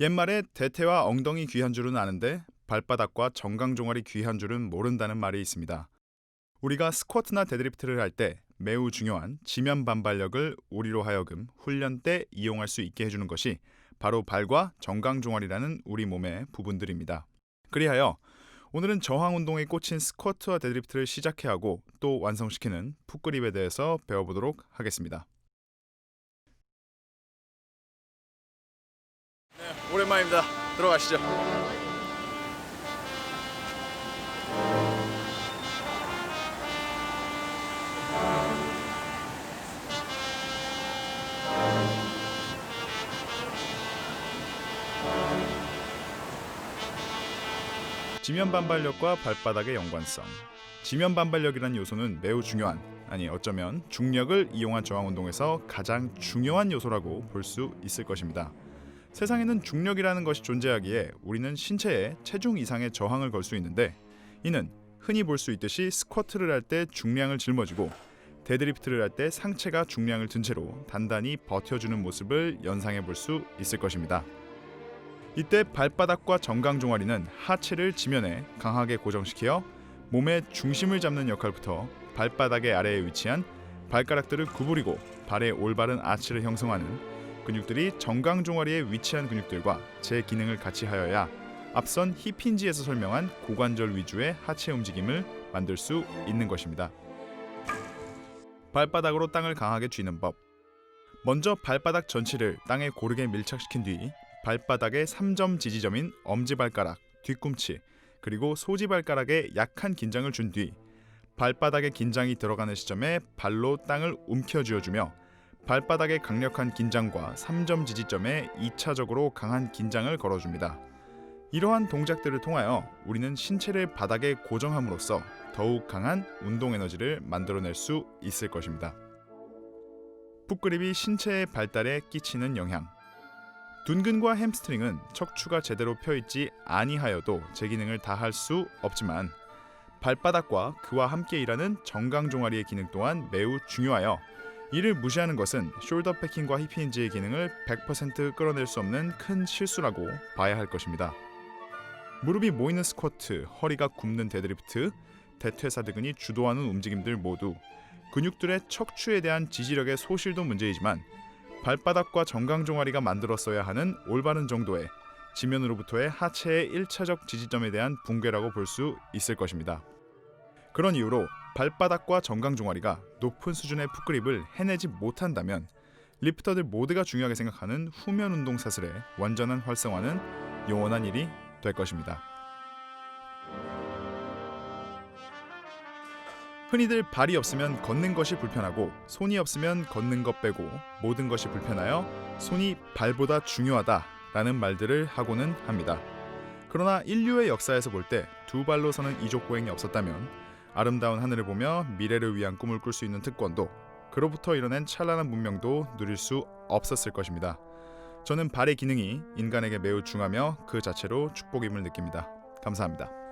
옛말에 대퇴와 엉덩이 귀한 줄은 아는데 발바닥과 정강 종아리 귀한 줄은 모른다는 말이 있습니다. 우리가 스쿼트나 데드리프트를 할 때 매우 중요한 지면 반발력을 우리로 하여금 훈련 때 이용할 수 있게 해주는 것이 바로 발과 정강 종아리라는 우리 몸의 부분들입니다. 그리하여 오늘은 저항 운동에 꽂힌 스쿼트와 데드리프트를 시작해 하고 또 완성시키는 풋그립에 대해서 배워보도록 하겠습니다. 오랜만입니다. 들어가시죠. 지면 반발력과 발바닥의 연관성. 지면 반발력이라는 요소는 매우 중요한, 아니 어쩌면 중력을 이용한 저항 운동에서 가장 중요한 요소라고 볼 수 있을 것입니다. 세상에는 중력이라는 것이 존재하기에 우리는 신체에 체중 이상의 저항을 걸 수 있는데 이는 흔히 볼 수 있듯이 스쿼트를 할 때 중량을 짊어지고 데드리프트를 할 때 상체가 중량을 든 채로 단단히 버텨주는 모습을 연상해 볼 수 있을 것입니다. 이때 발바닥과 정강 종아리는 하체를 지면에 강하게 고정시켜 몸의 중심을 잡는 역할부터 발바닥의 아래에 위치한 발가락들을 구부리고 발의 올바른 아치를 형성하는 근육들이 정강 종아리에 위치한 근육들과 제 기능을 같이 하여야 앞선 힙힌지에서 설명한 고관절 위주의 하체 움직임을 만들 수 있는 것입니다. 발바닥으로 땅을 강하게 쥐는 법. 먼저 발바닥 전체를 땅에 고르게 밀착시킨 뒤 발바닥의 3점 지지점인 엄지발가락, 뒤꿈치, 그리고 소지발가락에 약한 긴장을 준 뒤 발바닥에 긴장이 들어가는 시점에 발로 땅을 움켜쥐어 주며 발바닥의 강력한 긴장과 3점 지지점에 2차적으로 강한 긴장을 걸어줍니다. 이러한 동작들을 통하여 우리는 신체를 바닥에 고정함으로써 더욱 강한 운동 에너지를 만들어낼 수 있을 것입니다. 풋그립이 신체의 발달에 끼치는 영향 둔근과 햄스트링은 척추가 제대로 펴있지 아니하여도 제 기능을 다 할 수 없지만 발바닥과 그와 함께 일하는 정강 종아리의 기능 또한 매우 중요하여 이를 무시하는 것은 숄더 패킹과 힙힌지의 기능을 100% 끌어낼 수 없는 큰 실수라고 봐야 할 것입니다. 무릎이 모이는 스쿼트, 허리가 굽는 데드리프트, 대퇴사드근이 주도하는 움직임들 모두 근육들의 척추에 대한 지지력의 소실도 문제이지만 발바닥과 정강 종아리가 만들었어야 하는 올바른 정도의 지면으로부터의 하체의 1차적 지지점에 대한 붕괴라고 볼 수 있을 것입니다. 그런 이유로 발바닥과 정강 종아리가 높은 수준의 풋그립을 해내지 못한다면 리프터들 모두가 중요하게 생각하는 후면 운동 사슬의 완전한 활성화는 영원한 일이 될 것입니다. 흔히들 발이 없으면 걷는 것이 불편하고 손이 없으면 걷는 것 빼고 모든 것이 불편하여 손이 발보다 중요하다라는 말들을 하고는 합니다. 그러나 인류의 역사에서 볼 때 두 발로 서는 이족 보행이 없었다면 아름다운 하늘을 보며 미래를 위한 꿈을 꿀 수 있는 특권도 그로부터 이뤄낸 찬란한 문명도 누릴 수 없었을 것입니다. 저는 발의 기능이 인간에게 매우 중하며 그 자체로 축복임을 느낍니다. 감사합니다.